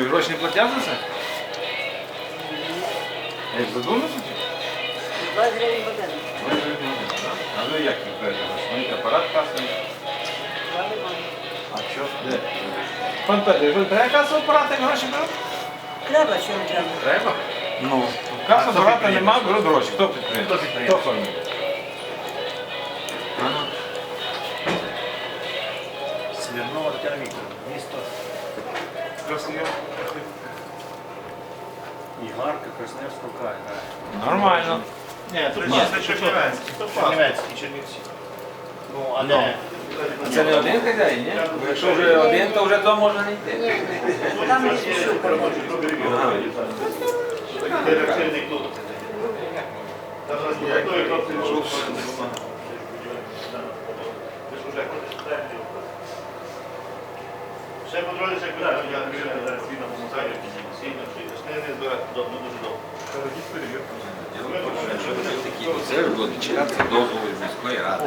що, гроші не платять за це? Як задумався? 20 гривень годину. А ви як ви кажете? Маєте апарат касовий? Не. А що? Де? Пан Петро, ви треба касовий апарат, як гроші беруть? Треба, що не треба. Треба. Ну, касового апарата нема, беруть гроші. Хто підприємець? Хто підприємець? Хто? Ігарка, Красневського краю. Нормально. Ні, тут Ні. власне Чернівецький. Чернівецький, Чернівці. Ну, а не... Це не один хазяїн, ні? Бо Якщо вже один, то вже то можна не йти. Там є шукар. Ага. Ще як я зараз свій на помазанню сильно, чи не збирати добре, дуже довго. Це вилучення це дозволу від міської ради.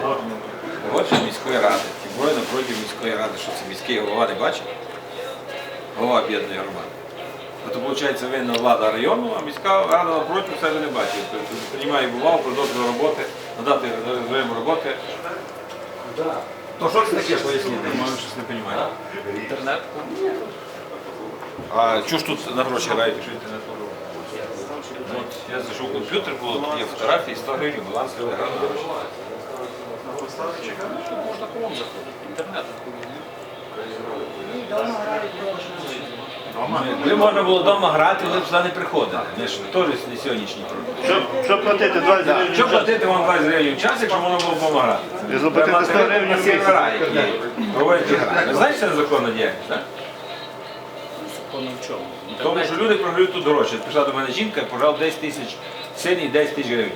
Погодження міської ради. Тим більше напроти міської ради, що це міський голова не бачить. Голова об'єднаної громади. А то виходить винна влада району, а міська рада напроти себе не бачить. Тобто приймає бував, продовжує роботи, надати режим роботи. То що це таке поясніть? Може щось не розумію. Інтернет? А чого ж тут на гроші грають? От я зайшов в комп'ютер, було тут є фотографії, 100 гривень, баланс телеграм на гроші. Можна колом заходити, інтернет. Давно грають гроші. Ви можна було вдома грати, ви б сюди не приходили. Ми ж теж не сьогоднішні проблеми. Щоб, щоб платити 20 гривень, Що платити вам 20 гривень в час, якщо можна було вдома грати? І заплатити 100 гривень на в сервера, які проводять гра. Ви знаєте, що це незаконна діяльність, так? Законно в чому? Тому що люди програють тут гроші. Прийшла до мене жінка, пожав 10 тисяч син і 10 тисяч гривень.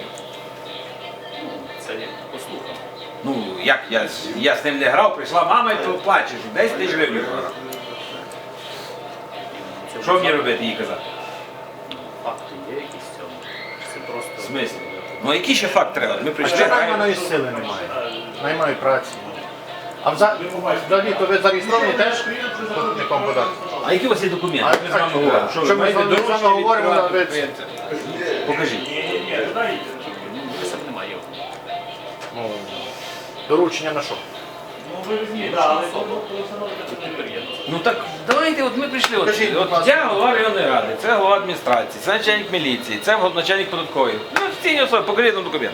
Це послухав. Ну, як я, з- я з ним не грав, прийшла мама і то плаче, що 10 тисяч гривень програв. Що мені робити їй казати? Факти є якісь в цьому? Це просто... В смислі? Ну який ще факт треба? Ми прийшли, Ще граємо. найманої сили немає. Найманої праці. А вза- взагалі, то ви зареєстровані теж платником податку? А які у вас є документи? А Ми з вами говоримо. що ви ми з маєте вами доручення з вами говоримо, від а ви- підприємця? Покажіть. Немає. Ну, доручення на що? Підприємство. Ну так давайте, от ми прийшли. От, Кажіть, будь от ласка. я голова районної ради, це голова адміністрації, це начальник міліції, це начальник податкової. Ну, офіційні особи, покажіть нам документ.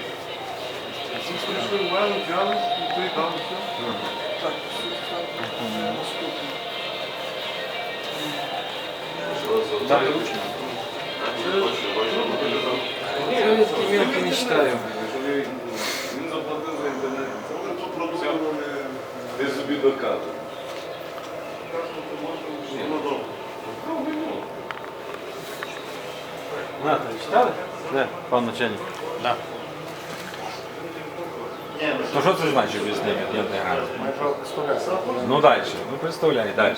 Так. Я документи не читаю. він заплатив за інтернет. Це вже тут. Ти собі доказує. Нате, читали? Не, пан начальник. Да. То що це значить об'яснення об'єднаної ради? Ну далі, ну представляй, далі.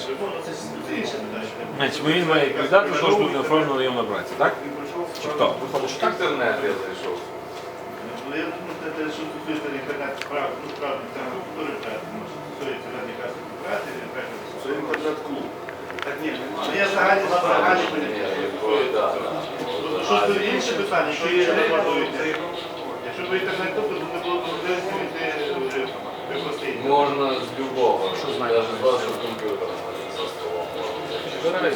Значить, він має відповідати за те, що тут оформлена районна праця, так? Чи хто? Інтернет я зайшов. Я думаю, це те, що стосується інтернет справ, ну справді там культури, тому що стосується радикальної праці, Інтернет-клуб. Так ні, ну я загальні загальні. Що це інше питання, що є рекомендуєте? Якщо ви інтернет-клуб, то не було можливості вийти вже випустити. Можна з любого, що навіть з вашого комп'ютера за столом можна.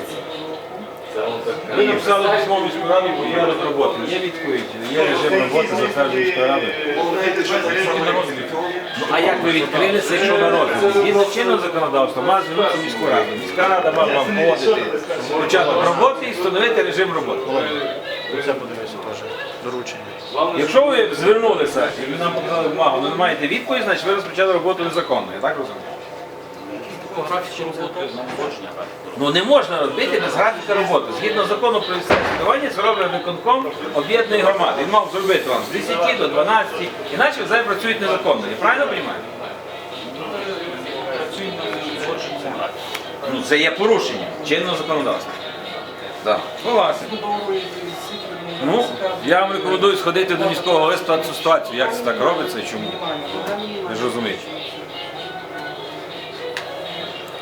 Це он Ви написали письмо міську раду, бо є роботи. Є відповідь, є режим роботи затверджений міською радою. А як ви відкрили це, якщо ви робите? Згідно чинного законодавства, має звернутися міську раду. Міська рада має вам погодити початок роботи і встановити режим роботи. Це подивися теж. Доручення. Якщо ви звернулися і ви нам показали бумагу, але не маєте відповідь, значить ви розпочали роботу незаконно. Я так розумію? Ну не можна робити без графіка роботи. Згідно закону про самоврядування, це виконком об'єднаної громади. Він мав зробити вам з 10 до 12, іначе зараз працюють незаконно. Я правильно розумію? Ну це є порушення чинного законодавства. Так. Согласен. Ну, я вам рекомендую сходити до міського голови ситуацію, як це так робиться і чому. Ви ж розумієте.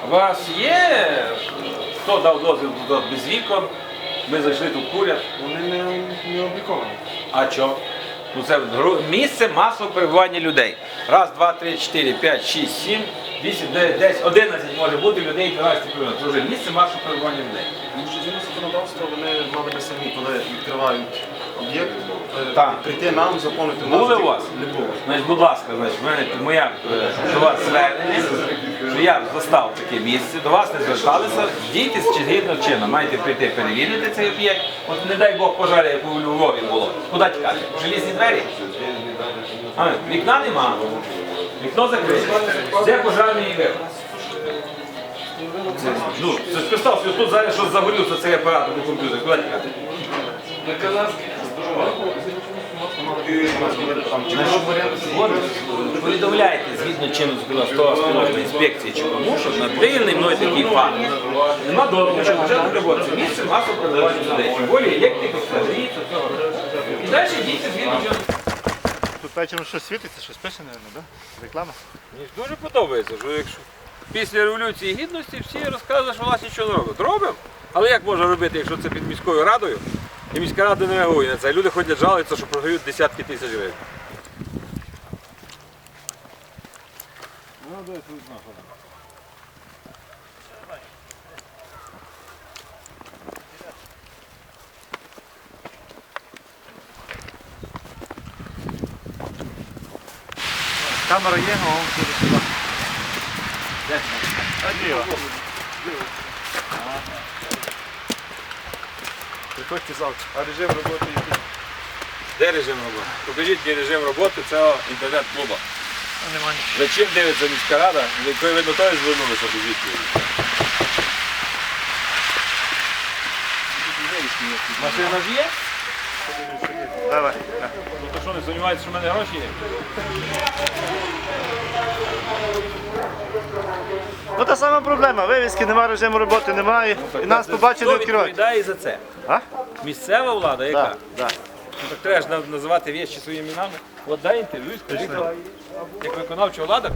У вас є Хто дав дозвіл тут без вікон, ми зайшли тут курять. Вони не, не обліковані. А що? Ну це місце масового перебування людей. Раз, два, три, чотири, п'ять, шість, сім, вісім, дев'ять, десять, одинадцять може бути людей 12 перебування. Це вже місце масового перебування людей. Тому що згідно законодавства вони мали би самі, коли відкривають об'єкт, е, Так. прийти нам, заповнити Були у вас? Не було. Значить, будь ласка, значить, в мене моя е, до вас звернення, що я застав таке місце, до вас не зверталися, дійте з згідно чином, маєте прийти перевірити цей об'єкт. От не дай Бог пожарі, як у Львові було. Куди тікати? Желізні двері? А, вікна нема. Вікно закрите. Де пожарний виход? Це, ну, це ж представ, що тут зараз щось загорівся цей апарат до комп'ютера. Куди тікати? От, повідомляйте згідно законодавства автомобільної інспекції чи кому, що надвиганий мною такий факт. Нема дозволу, що вже проводиться місце масового перебування людей. Тим більше електрика, склади, це. І далі дійсно згідно чинного. Тут вечором щось світиться, щось пише, мабуть, да? Реклама? Мені дуже подобається, що якщо після революції гідності всі розказують, що власне не робить. Робимо. Але як можна робити, якщо це під міською радою, і міська рада не реагує на це, люди ходять жалуються, що продають десятки тисяч гривень. Камера є, а он сюди сюди. А діло. Приходьте завтра. А режим роботи який? Де режим роботи? Покажіть мені режим роботи цього інтернет-клуба. За чим дивиться міська рада, з якої ви до того звернулися до відповіді? Машина ж є? Давай. Ну то що, не сумніваєтеся, що в мене гроші є? Ну та сама проблема. Вивіски немає, режиму роботи немає. І нас побачить, не Хто відкривають. відповідає за це? А? Місцева влада, яка? Так, так. Ну, так треба ж наз- називати вещі своїми іменами. От дай інтерв'ю, скажи, як виконавча влада.